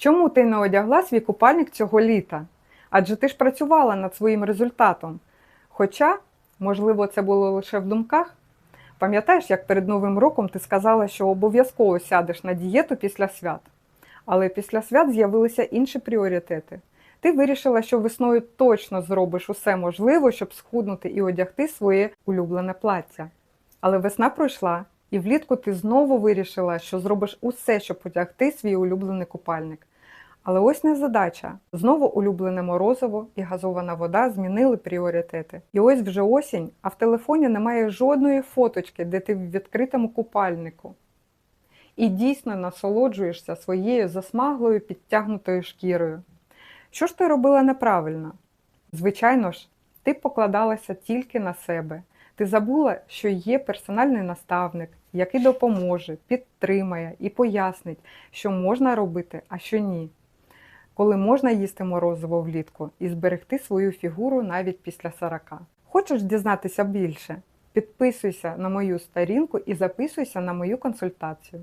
Чому ти не одягла свій купальник цього літа? Адже ти ж працювала над своїм результатом. Хоча, можливо, це було лише в думках. Пам'ятаєш, як перед Новим роком ти сказала, що обов'язково сядеш на дієту після свят. Але після свят з'явилися інші пріоритети. Ти вирішила, що весною точно зробиш усе можливе, щоб схуднути і одягти своє улюблене плаття. Але весна пройшла, і влітку ти знову вирішила, що зробиш усе, щоб одягти свій улюблений купальник. Але ось не задача. Знову улюблене морозиво і газована вода змінили пріоритети. І ось вже осінь, а в телефоні немає жодної фоточки, де ти в відкритому купальнику. І дійсно насолоджуєшся своєю засмаглою підтягнутою шкірою. Що ж ти робила неправильно? Звичайно ж, ти покладалася тільки на себе. Ти забула, що є персональний наставник, який допоможе, підтримає і пояснить, що можна робити, а що ні. Коли можна їсти морозиво влітку і зберегти свою фігуру навіть після 40. Хочеш дізнатися більше? Підписуйся на мою сторінку і записуйся на мою консультацію.